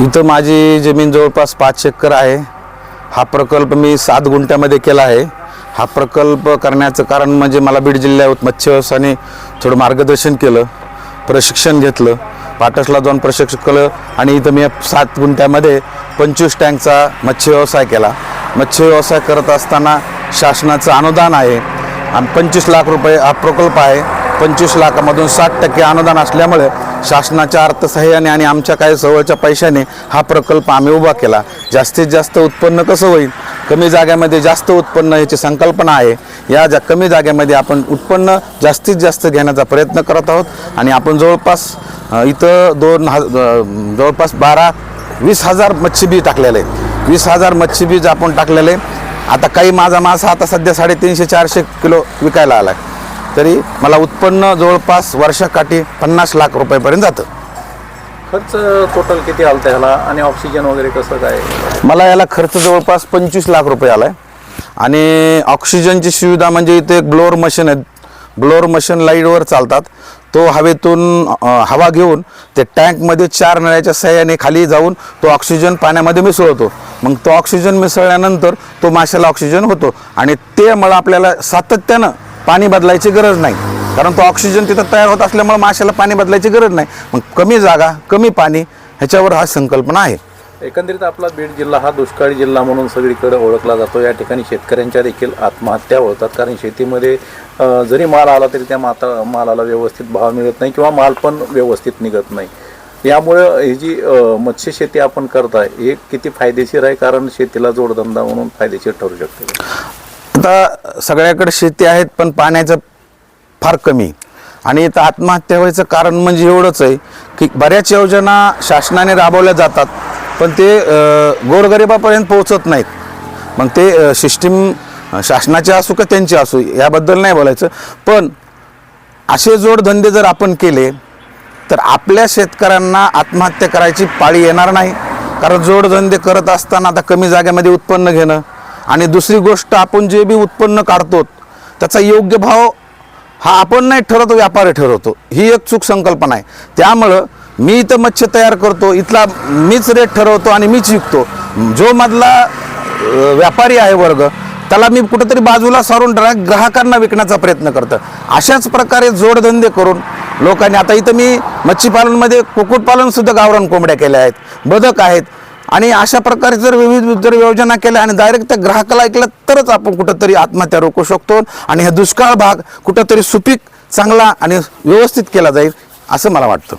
इथं माझी जमीन जवळपास पाच एकर आहे. हा प्रकल्प मी सात गुंठ्यामध्ये केला आहे. हा प्रकल्प करण्याचं कारण म्हणजे मला बीड जिल्ह्यात मत्स्य व्यवसायाने थोडं मार्गदर्शन केलं प्रशिक्षण घेतलं पाटसला जाऊन प्रशिक्षण केलं आणि इथं मी सात गुंठ्यामध्ये पंचवीस टँकचा मत्स्य व्यवसाय केला. मत्स्य व्यवसाय करत असताना शासनाचं अनुदान आहे आणि पंचवीस लाख रुपये हा प्रकल्प आहे. पंचवीस लाखामधून साठ टक्के अनुदान असल्यामुळे शासनाच्या अर्थसहाय्याने आणि आमच्या काही जवळच्या पैशाने हा प्रकल्प आम्ही उभा केला. जास्तीत जास्त उत्पन्न कसं होईल? कमी जाग्यामध्ये जास्त उत्पन्न याची संकल्पना आहे. या जा कमी जाग्यामध्ये आपण उत्पन्न जास्तीत जास्त घेण्याचा प्रयत्न करत आहोत आणि आपण जवळपास इथं दोन हा जवळपास बारा वीस हजार मच्छीबीज टाकलेले आहेत. वीस हजार मच्छीबीज आपण टाकलेले आता काही माझा मासा आता सध्या साडेतीनशे चारशे किलो विकायला आला आहे तरी मला उत्पन्न जवळपास वर्षाकाठी पन्नास लाख रुपयेपर्यंत जातं. खर्च टोटल किती आलता ह्याला? आणि ऑक्सिजन वगैरे कसं काय? मला याला खर्च जवळपास पंचवीस लाख रुपये आला आहे आणि ऑक्सिजनची सुविधा म्हणजे इथे एक ब्लोअर मशीन आहे ब्लोअर मशीन लाईटवर चालतात. तो हवेतून अ, हवा घेऊन ते टँकमध्ये चार नळ्याच्या सहाय्याने खाली जाऊन तो ऑक्सिजन पाण्यामध्ये मिसळतो. मग तो ऑक्सिजन मिसळल्यानंतर तो माशाला ऑक्सिजन होतो. आणि ते मला आपल्याला सातत्यानं पाणी बदलायची गरज नाही. कारण तो ऑक्सिजन तिथं तयार होत असल्यामुळे माशाला पाणी बदलायची गरज नाही. मग कमी जागा कमी पाणी ह्याच्यावर हा संकल्पना आहे. एकंदरीत आपला बीड जिल्हा हा दुष्काळी जिल्हा म्हणून सगळीकडे ओळखला जातो. या ठिकाणी शेतकऱ्यांच्या देखील आत्महत्या होतात. कारण शेतीमध्ये जरी माल आला तरी त्या माता मालाला व्यवस्थित भाव मिळत नाही किंवा माल पण व्यवस्थित निघत नाही. यामुळं ही जी मत्स्यशेती आपण करताय हे किती फायदेशीर आहे? कारण शेतीला जोडधंदा म्हणून फायदेशीर ठरू शकते. आता सगळ्याकडे शेती आहेत पण पाण्याचं फार कमी. आणि इथं आत्महत्या व्हायचं कारण म्हणजे एवढंच आहे की बऱ्याच योजना शासनाने राबवल्या जातात पण ते गोरगरिबापर्यंत पोहोचत नाहीत. मग ते सिस्टीम शासनाचे असू का त्यांचे असू याबद्दल नाही बोलायचं. पण असे जोडधंदे जर आपण केले तर आपल्या शेतकऱ्यांना आत्महत्या करायची पाळी येणार नाही. कारण जोडधंदे करत असताना आता कमी जागेमध्ये उत्पन्न घेणं आणि दुसरी गोष्ट आपण जे बी उत्पन्न काढतो त्याचा योग्य भाव हा आपण नाही ठरवतो व्यापारी ठरवतो. ही एक चूक संकल्पना आहे. त्यामुळं मी इथं मच्छ तयार करतो इथला मीच रेट ठरवतो आणि मीच विकतो. जो मधला व्यापारी आहे वर्ग त्याला मी कुठेतरी बाजूला सारून ग्राहकांना विकण्याचा प्रयत्न करतो अशाच प्रकारे जोडधंदे करून लोकांनी आता इथं मी मच्छीपालनमध्ये कुक्कुटपालनसुद्धा गावरान कोंबड्या केल्या आहेत बदक आहेत आणि अशा प्रकारे जर विविध जर योजना केल्या आणि डायरेक्ट त्या ग्राहकाला ऐकलं तरच आपण कुठंतरी आत्महत्या रोखू शकतो आणि हा दुष्काळ भाग कुठंतरी सुपीक चांगला आणि व्यवस्थित केला जाईल असं मला वाटतं.